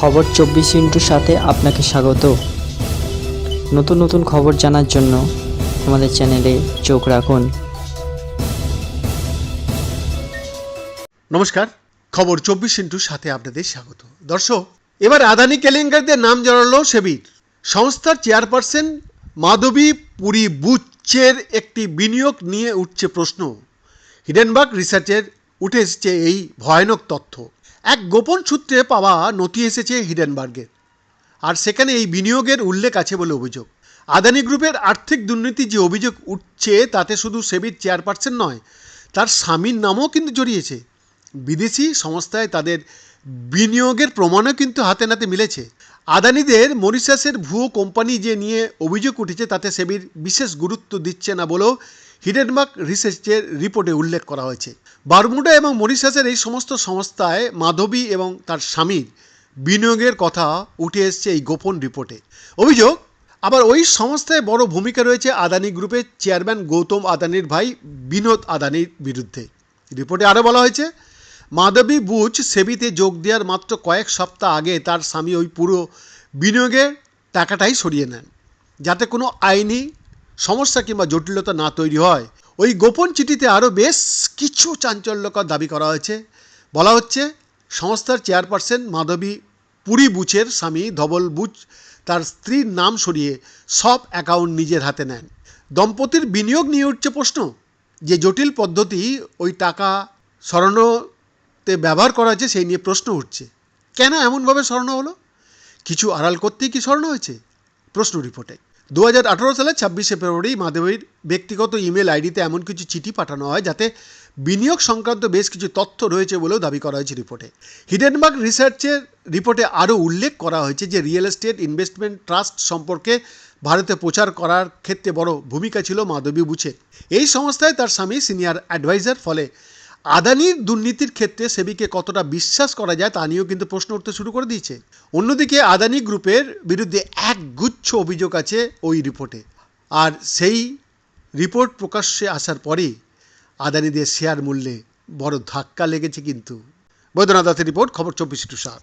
খবর চব্বিশ ইন্টুর সাথে আপনাকে স্বাগত। নতুন নতুন খবর জানার জন্য আমাদের চ্যানেলে চোখ রাখুন। নমস্কার, খবর চব্বিশ ইন্টুর সাথে আপনাদের স্বাগত। দর্শক, এবার আদানি কেলেঙ্কারদের নাম জানালো সেবির। সংস্থার চেয়ারপারসন মাধবী পুরী বুচ্চের একটি বিনিয়োগ নিয়ে উঠছে প্রশ্ন। হিডেনবার্গ রিসার্চের উঠে এসেছে এই ভয়ানক তথ্য। এক গোপন সূত্রে পাওয়া নথি এসেছে হিডেনবার্গের আর সেখানে এই বিনিয়োগের উল্লেখ আছে বলে অভিযোগ। আদানি গ্রুপের আর্থিক দুর্নীতি যে অভিযোগ উঠছে, তাতে শুধু সেবির চেয়ারপারসন নয়, তার স্বামীর নামও কিন্তু জড়িয়েছে। বিদেশি সংস্থায় তাদের বিনিয়োগের প্রমাণও কিন্তু হাতে নাতে মিলেছে। আদানিদের মরিশাসের ভুয়ো কোম্পানি যে নিয়ে অভিযোগ উঠেছে, তাতে সেবির বিশেষ গুরুত্ব দিচ্ছে না বলেও হিডেনবার্গ রিসার্চের রিপোর্টে উল্লেখ করা হয়েছে। বারমুডা এবং মরিশাসের এই সমস্ত সংস্থায় মাধবী এবং তার স্বামীর বিনিয়োগের কথা উঠে এসছে এই গোপন রিপোর্টে অভিযোগ, আবার ওই সংস্থায় বড় ভূমিকা রয়েছে আদানি গ্রুপের চেয়ারম্যান গৌতম আদানির ভাই বিনোদ আদানির বিরুদ্ধে। রিপোর্টে আরও বলা হয়েছে, মাধবী বুচ সেবিতে যোগ দেওয়ার মাত্র কয়েক সপ্তাহ আগে তার স্বামী ওই পুরো বিনিয়োগের টাকাটাই সরিয়ে নেন। যাতে কোনো আইনি সমস্যা কিংবা জটিলতা না তৈরি হয়। ওই গোপন চিঠিতে আরও বেশ কিছু চাঞ্চল্যকর দাবি করা হয়েছে। বলা হচ্ছে, সংস্থার চেয়ারপারসন মাধবী পুরী বুচের স্বামী ধবল বুচ তার স্ত্রীর নাম সরিয়ে সব অ্যাকাউন্ট নিজের হাতে নেন। দম্পতির বিনিয়োগ নিয়ে উঠছে প্রশ্ন, যে জটিল পদ্ধতি ওই টাকা সরানোতে ব্যবহার করা হয়েছে সেই নিয়ে প্রশ্ন উঠছে। কেন এমনভাবে সরানো হলো? কিছু আড়াল করতেই কি সরানো হয়েছে? প্রশ্ন রিপোর্টে। দু সালের ছাব্বিশে ফেব্রুয়ারি মাধবীর ব্যক্তিগত ইমেল আইডিতে এমন কিছু চিঠি পাঠানো হয় যাতে বিনিয়োগ সংক্রান্ত বেশ কিছু তথ্য রয়েছে বলেও দাবি করা হয়েছে রিপোর্টে। হিডেনবার্গ রিসার্চের রিপোর্টে আরও উল্লেখ করা হয়েছে যে রিয়েল এস্টেট ইনভেস্টমেন্ট ট্রাস্ট সম্পর্কে ভারতে প্রচার করার ক্ষেত্রে বড় ভূমিকা ছিল মাধবী বুচের এই সংস্থায় তার স্বামী সিনিয়র অ্যাডভাইজার, ফলে আদানির দুর্নীতির ক্ষেত্রে সেবিকে কতটা বিশ্বাস করা যায় তা নিয়েও কিন্তু প্রশ্ন উঠতে শুরু করে দিয়েছে। অন্যদিকে আদানি গ্রুপের বিরুদ্ধে এক গুচ্ছ অভিযোগ আছে ওই রিপোর্টে। আর সেই রিপোর্ট প্রকাশ্যে আসার পরেই আদানিদের শেয়ার মূল্যে বড় ধাক্কা লেগেছে কিন্তু। বৈদ্যনাথ দাসের রিপোর্ট, খবর চব্বিশ টু সাত।